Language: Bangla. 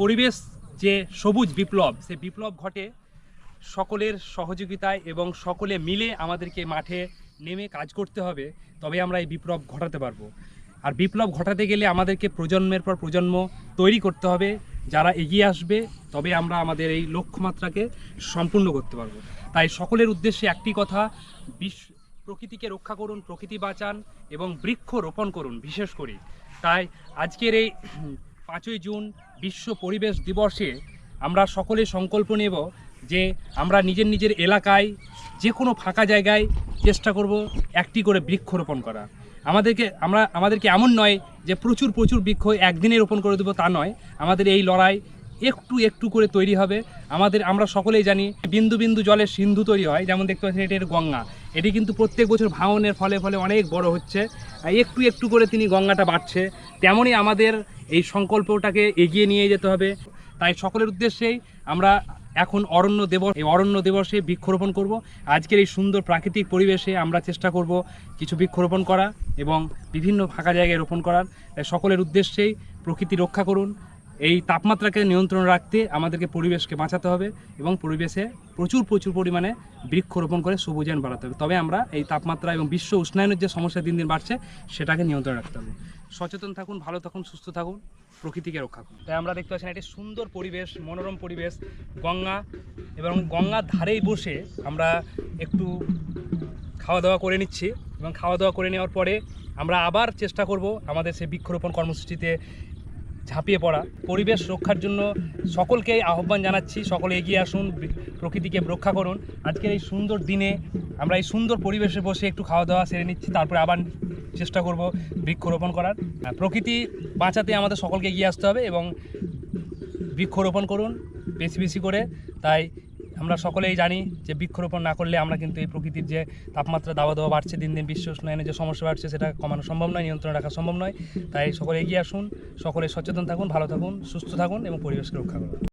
পরিবেশ যে সবুজ বিপ্লব সে বিপ্লব ঘটে সকলের সহযোগিতায় এবং সকলে মিলে আমাদেরকে মাঠে নেমে কাজ করতে হবে, তবে আমরা এই বিপ্লব ঘটাতে পারব। আর বিপ্লব ঘটাতে গেলে আমাদেরকে প্রজন্মের পর প্রজন্ম তৈরি করতে হবে, যারা এগিয়ে আসবে, তবে আমরা আমাদের এই লক্ষ্যমাত্রাকে সম্পূর্ণ করতে পারব। তাই সকলের উদ্দেশ্যে একটি কথা বিশ্ব প্রকৃতিকে রক্ষা করুন, প্রকৃতি বাঁচান এবং বৃক্ষ রোপণ করুন বিশেষ করে। তাই আজকের এই পাঁচই জুন বিশ্ব পরিবেশ দিবসে আমরা সকলে সংকল্প নেব যে আমরা নিজের নিজের এলাকায় যে কোনো ফাঁকা জায়গায় চেষ্টা করব একটি করে বৃক্ষরোপণ করা। আমাদেরকে, আমরা, আমাদেরকে এমন নয় যে প্রচুর প্রচুর বৃক্ষ একদিনে রোপণ করে দেবো তা নয়। আমাদের এই লড়াই একটু একটু করে তৈরি হবে। আমাদের, আমরা সকলেই জানি, বিন্দু বিন্দু জলের সিন্ধু তৈরি হয়, যেমন দেখতে পাচ্ছেন এটি গঙ্গা। এটি কিন্তু প্রত্যেক বছর ভাঙনের ফলে ফলে অনেক বড় হচ্ছে। একটু একটু করে তিনি গঙ্গাটা বাড়ছে। তেমনই আমাদের এই সংকল্পটাকে এগিয়ে নিয়ে যেতে হবে। তাই সকলের উদ্দেশ্যেই আমরা এখন অরণ্য দিবস, এই অরণ্য দিবসে বৃক্ষরোপণ করব। আজকের এই সুন্দর প্রাকৃতিক পরিবেশে আমরা চেষ্টা করব কিছু বৃক্ষরোপণ করা এবং বিভিন্ন ফাঁকা জায়গায় রোপণ করার। তাই সকলের উদ্দেশ্যেই প্রকৃতি রক্ষা করুন। এই তাপমাত্রাকে নিয়ন্ত্রণ রাখতে আমাদেরকে পরিবেশকে বাঁচাতে হবে এবং পরিবেশে প্রচুর প্রচুর পরিমাণে বৃক্ষরোপণ করে সবুজায়ন বাড়াতে হবে। তবে আমরা এই তাপমাত্রা এবং বিশ্ব উষ্ণায়নের যে সমস্যা দিন দিন বাড়ছে, সেটাকে নিয়ন্ত্রণ রাখতে হবে। সচেতন থাকুন, ভালো থাকুন, সুস্থ থাকুন, প্রকৃতিকে রক্ষা করুন। তাই আমরা দেখতে পাচ্ছি একটি সুন্দর পরিবেশ, মনোরম পরিবেশ, গঙ্গা এবং গঙ্গার ধারেই বসে আমরা একটু খাওয়া দাওয়া করে নিচ্ছি এবং খাওয়া দাওয়া করে নেওয়ার পরে আমরা আবার চেষ্টা করব আমাদের সেই বৃক্ষরোপণ কর্মসূচিতে ঝাঁপিয়ে পড়া। পরিবেশ রক্ষার জন্য সকলকেই আহ্বান জানাচ্ছি, সকলে এগিয়ে আসুন প্রকৃতিকে রক্ষা করুন। আজকের এই সুন্দর দিনে আমরা এই সুন্দর পরিবেশে বসে একটু খাওয়া দাওয়া সেরে নিচ্ছি, তারপরে আবার চেষ্টা করব বৃক্ষরোপণ করার। প্রকৃতি বাঁচাতে আমাদের সকলকে এগিয়ে আসতে হবে এবং বৃক্ষরোপণ করুন, বেশি বেশি করে। তাই আমরা সকলেই জানি যে বৃক্ষরোপণ না করলে আমরা কিন্তু এই প্রকৃতির যে তাপমাত্রা দাওয়া দাওয়া বাড়ছে, দিন দিন বিশ্ব উষ্ণায়নের যে সমস্যা বাড়ছে সেটা কমানো সম্ভব নয়, নিয়ন্ত্রণ রাখা সম্ভব নয়। তাই সকলে এগিয়ে আসুন, সকলে সচেতন থাকুন, ভালো থাকুন, সুস্থ থাকুন এবং পরিবেশকে রক্ষা করুন।